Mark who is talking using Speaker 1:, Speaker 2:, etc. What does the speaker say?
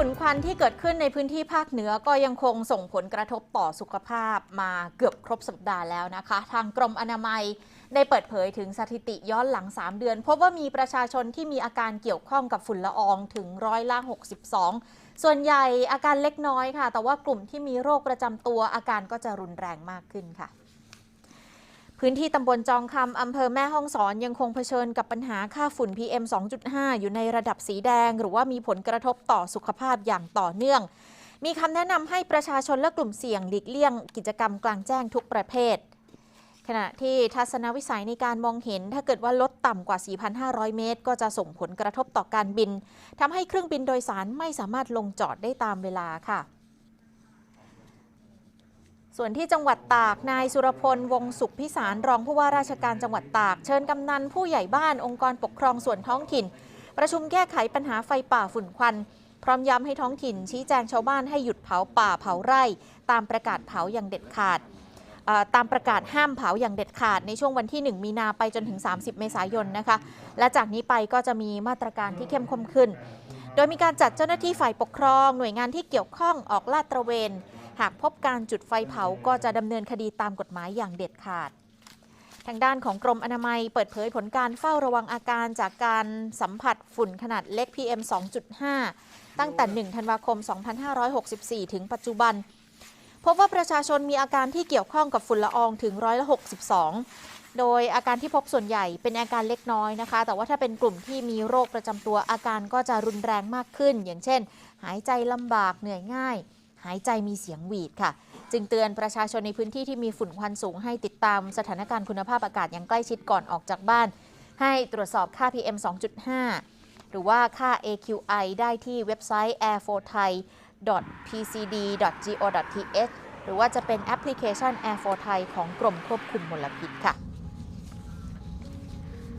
Speaker 1: ฝุ่นควันที่เกิดขึ้นในพื้นที่ภาคเหนือก็ยังคงส่งผลกระทบต่อสุขภาพมาเกือบครบสัปดาห์แล้วนะคะ ทางกรมอนามัยได้เปิดเผยถึงสถิติย้อนหลัง 3 เดือน พบว่ามีประชาชนที่มีอาการเกี่ยวข้องกับฝุ่นละอองถึงร้อยละ62 ส่วนใหญ่อาการเล็กน้อยค่ะ แต่ว่ากลุ่มที่มีโรคประจำตัวอาการก็จะรุนแรงมากขึ้นค่ะ พื้นที่ตำบลจองคำอำเภอแม่ฮ่องสอนยังคงเผชิญกับปัญหาค่าฝุ่น PM 2.5 อยู่ในระดับสีแดง หรือว่ามีผลกระทบต่อสุขภาพอย่างต่อเนื่อง มีคำแนะนำให้ประชาชนและกลุ่มเสี่ยงหลีกเลี่ยง กิจกรรมกลางแจ้งทุกประเภท ขณะที่ทัศนวิสัยในการมองเห็น ถ้าเกิดว่าลดต่ำกว่า 4,500 เมตร ก็จะส่งผลกระทบต่อการบินทำให้เครื่องบินโดยสารไม่สามารถลงจอดได้ตามเวลาค่ะ ส่วนที่จังหวัดตาก นายสุรพล วงสุขพิสาร รองผู้ว่าราชการจังหวัดตาก เชิญกำนันผู้ใหญ่บ้านองค์กรปกครองส่วนท้องถิ่น ประชุมแก้ไขปัญหาไฟป่าฝุ่นควัน พร้อมย้ำให้ท้องถิ่น ชี้แจงชาวบ้านให้หยุดเผาป่าเผาไร่ ตามประกาศเผาอย่างเด็ดขาดตามประกาศห้ามเผาอย่างเด็ดขาดในช่วงวันที่ 1 มีนาไปจนถึง 30 เมษายนนะคะ และจากนี้ไปก็จะมีมาตรการที่เข้มข้นขึ้น โดยมีการจัดเจ้าหน้าที่ฝ่ายปกครอง หน่วยงานที่เกี่ยวข้องออกลาดตระเวน หากพบการจุดไฟเผาก็จะดำเนินคดีตามกฎหมายอย่างเด็ดขาด ทางด้านของกรมอนามัยเปิดเผยผลการเฝ้าระวังอาการจากการสัมผัสฝุ่นขนาดเล็ก PM 2.5 ตั้งแต่ 1 ธันวาคม 2564 ถึงปัจจุบัน พบว่าประชาชนมีอาการที่เกี่ยวข้องกับฝุ่นละอองถึงร้อยละ62 โดยอาการที่พบส่วนใหญ่เป็นอาการเล็กน้อยนะคะ แต่ว่าถ้าเป็นกลุ่มที่มีโรคประจำตัวอาการก็จะรุนแรงมากขึ้น อย่างเช่น หายใจลำบากเหนื่อยง่าย หายใจมีเสียงหวีดค่ะ จึงเตือนประชาชนในพื้นที่ที่มีฝุ่นควันสูงให้ติดตามสถานการณ์คุณภาพอากาศอย่างใกล้ชิดก่อนออกจากบ้าน ให้ตรวจสอบค่า PM 2.5 หรือว่าค่า AQI ได้ที่เว็บไซต์ air4thai.pcd.go.th หรือว่าจะเป็นแอปพลิเคชัน Air 4 Thai ของกรมควบคุมมลพิษค่ะ